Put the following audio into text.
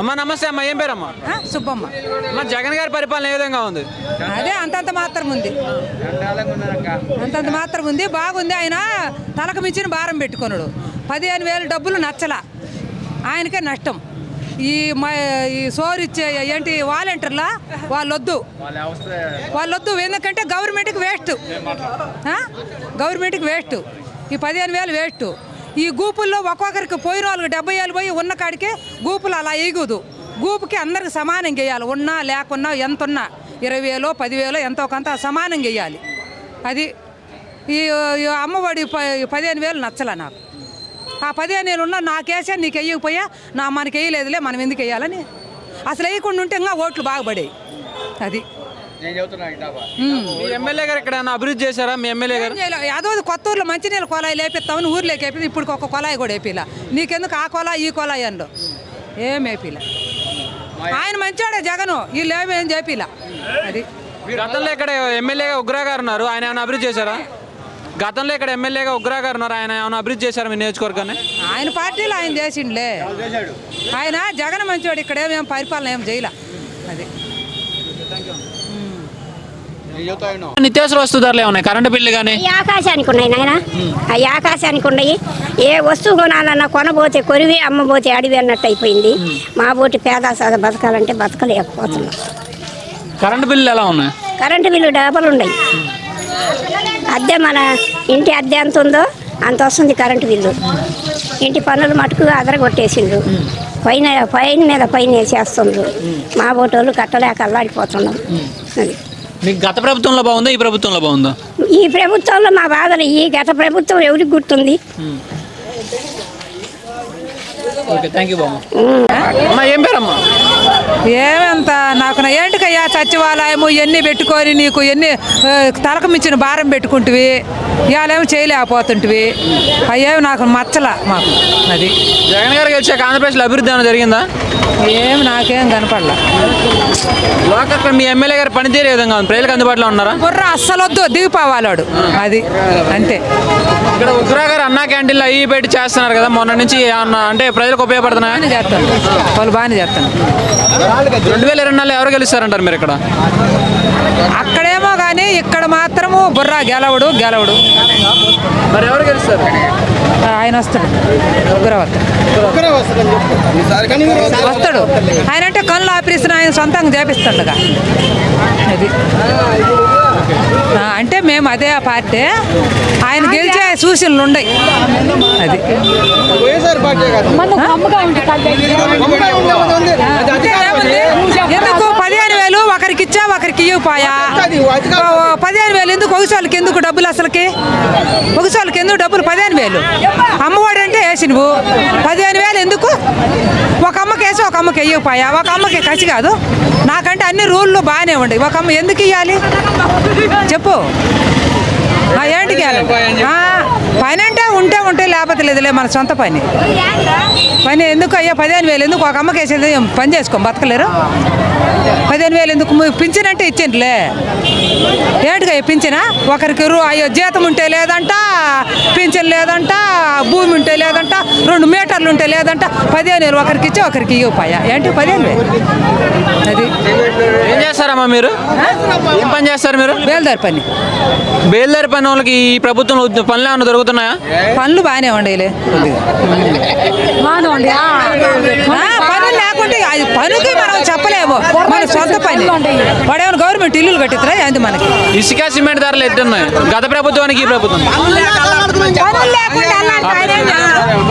అమ్మ నమస్తే అమ్మ ఏం పేరమ్మా? సుబ్బమ్మ. అమ్మ జగన్ గారి పరిపాలన ఏ విధంగా ఉంది? అదే అంతంత మాత్రం ఉంది. అంతంత మాత్రం ఉంది బాగుంది. ఆయన తలకు మించిన భారం పెట్టుకున్నాడు పదిహేను వేలు డబ్బులు నచ్చల. ఆయనకే నష్టం. ఈ మ ఈ సోరు ఇచ్చే ఏంటి వాలంటీర్లా? వాళ్ళొద్దు. వాళ్ళొద్దు. ఎందుకంటే గవర్నమెంట్కి వేస్ట్. గవర్నమెంట్కి వేస్ట్. ఈ పదిహేను వేలు వేస్ట్. ఈ గూపుల్లో ఒక్కొక్కరికి పోయిన వాళ్ళకి డెబ్బై ఏళ్ళు పోయి ఉన్న కాడికే గూపులు అలా ఎగుదు. గూపుకి అందరికి సమానం చేయాలి ఉన్నా లేకున్నా ఎంత ఉన్నా ఇరవై వేలో పదివేలో ఎంతో కొంత సమానం చేయాలి అది ఈ అమ్మఒడి పదిహేను వేలు నచ్చలే నాకు. ఆ పదిహేను వేలు ఉన్నా నాకేసే నీకు వేయకపోయా నా మనకి వేయలేదులే మనం ఎందుకు వేయాలని. అసలు వేయకుండా ఉంటే ఇంకా ఓట్లు బాగుపడేవి అది. మీ ఎమ్మెల్యే గారు ఇక్కడ ఏమైనా అభివృద్ధి చేశారా? మీ ఎమ్మెల్యే గారు. అదో కొత్త ఊర్లో మంచినీళ్ళ కొలాయి లేపిస్తామని ఊర్లోకి వేపింది ఇప్పుడు ఒక కొలాయి కూడా వేపిలా నీకెందుకు ఆ కొలాయి ఈ కొలాయి అండు ఏం వేపిలా ఆయన మంచోడే జగను. వీళ్ళు ఏమేం చెప్పిలా అది. గతంలో ఇక్కడ ఎమ్మెల్యేగా ఉగ్రా గారు ఉన్నారు? ఆయన ఏమైనా అభివృద్ధి చేశారా? గతంలో ఇక్కడ ఎమ్మెల్యేగా ఉగ్రా గారు ఉన్నారు? ఆయన ఏమైనా అభివృద్ధి చేశారా మీ నియోజకవర్గాన్ని? ఆయన పార్టీలో ఆయన చేసిండులే. ఆయన జగన్ మంచోడు. ఇక్కడ ఏమేం పరిపాలన ఏం చేయలే. అది. నిత్యావసర వస్తు ధరలు ఏమన్నాయి కరెంటు బిల్లు కానీ ఈ ఆకాశానికి ఉన్నాయి నాయన. ఆ ఆకాశానికి ఉన్నాయి. ఏ వస్తువు కొనాలన్నా కొనబోతే కొరివి అమ్మబోతే అడివి అన్నట్టు అయిపోయింది. మా బోటి పేద సాద బతకాలంటే బతకలేకపోతున్నాం. కరెంటు బిల్లు ఎలా ఉన్నాయి? కరెంటు బిల్లు డబల్ ఉన్నాయి. అద్దె మన ఇంటి అద్దె ఎంత ఉందో అంత వస్తుంది కరెంటు బిల్లు. ఇంటి పనులు మటుకు అదరగొట్టేసిండ్రు. పైన పైన మీద పైన వేసేస్తుండ్రు మా బోటోళ్ళు కట్టలేక అల్లాడిపోతున్నాం. అది. మీకు గత ప్రభుత్వంలో బాగుందా ఈ ప్రభుత్వంలో బాగుందా? ఈ ప్రభుత్వంలో మా బాధలు ఈ గత ప్రభుత్వం ఎవరికి గుర్తుంది? ఓకే థ్యాంక్ యూ బామ్మ. అమ్మా ఏం పేరమ్మా? ఏమంత నాకు నా ఏంటికయ్యా సచివాలయము ఎన్ని పెట్టుకొని నీకు ఎన్ని తలకు మించిన భారం పెట్టుకుంటువి? ఇవాళేమో చేయలేకపోతుంటివి. అయ్యేవి నాకు మచ్చల మాకు అది. జగన్ గారు గెలిచాక ఆంధ్రప్రదేశ్లో అభివృద్ధి ఏమైనా జరిగిందా? ఏమి నాకేం కనపడలా. లోకల్ మీ ఎమ్మెల్యే గారు పనితీరు విధంగా ఉంది. ప్రజలకు అందుబాటులో ఉన్నారా? బుర్ర అస్సలొద్దు దిగిపోవాలాడు. అది అంతే. ఇక్కడ ఉగ్రా గారు అన్నా క్యాంటీన్లో అయ్యి పెట్టి చేస్తున్నారు కదా. మొన్న నుంచి ఏమన్నా అంటే ప్రజలకు ఉపయోగపడుతున్నాయా? బాగానే చేస్తాను. వాళ్ళు బాగానే చేస్తాను. రెండు వేల ఇరవై నాలుగు ఎవరు గెలుస్తారంటారు మీరు ఇక్కడ? అక్కడేమో కానీ ఇక్కడ మాత్రము బుర్ర గెలవడు గెలవడు. మరి ఎవరు గెలుస్తారు? ఆయన వస్తాడు. వస్తాడు. వస్తాడు. ఆయన అంటే కళ్ళు ఆపరేషన్ ఆయన సొంతంగా చేపిస్తాడుగా. అది ఆ, అంటే మేము అదే ఆ పార్టీ. ఆయన గెలిచే సూచనలు ఉన్నాయి అది అంటే ఏముంది? ఎందుకు పదిహేను వేలు ఒకరికి ఇచ్చా ఒకరికి ఇవ్వపోయా పదిహేను వేలు ఎందుకు? ఒకసారికి ఎందుకు డబ్బులు అసలుకి? ఒకసారికి ఎందుకు డబ్బులు? పదిహేను వేలు. అమ్మఒడి అంటే వేసి నువ్వు పదిహేను వేలు ఎందుకు? ఒక అమ్మకి వేసి ఒక అమ్మకి ఇవ్వపోయా ఒక అమ్మకి కసి కాదు. నాకంటే అన్ని రూళ్ళు బాగానే ఉండవు ఒక అమ్మ ఎందుకు ఇవ్వాలి చెప్పు. ఏంటికి పని అంటే ఉంటే ఉంటే లేకపోతే లేదులే మన సొంత పని. పని ఎందుకు అయ్యా? పదిహేను వేలు ఎందుకు? ఒక అమ్మకి వేసేది పని చేసుకో బతకలేరు? పదిహేను వేలు ఎందుకు పింఛన్ అంటే ఇచ్చిండ్లే ఏంటిగా పింఛనా? ఒకరికి రూ అయ్యో జీతం ఉంటే లేదంట పింఛన్ లేదంట భూమి ఉంటే లేదంట రెండు మీటర్లు ఉంటే లేదంట పదిహేను వేలు ఒకరికి ఇచ్చి ఒకరికి ఇవ్వపాయా ఏంటి పదిహేను వేలు? అది. ఏం చేస్తారమ్మా మీరు? ఏం పని చేస్తారు మీరు? బేల్దారి పని. బేల్దారి పని వాళ్ళకి ఈ ప్రభుత్వంలో ఉద్య- పనులు ఏమైనా దొరుకుతున్నాయా? పనులు బాగానే ఉండేలే ఆ, పనులు లేకుంటే అది పనికి మనం చెప్పలేము. మన సొంత పని. వాడేమైనా గవర్నమెంట్ ఇల్లులు కట్టిస్తారా ఏంది మనకి? ఇసుక సిమెంట్ ధరలు ఎట్టున్నాయి గత ప్రభుత్వానికి ఈ ప్రభుత్వం.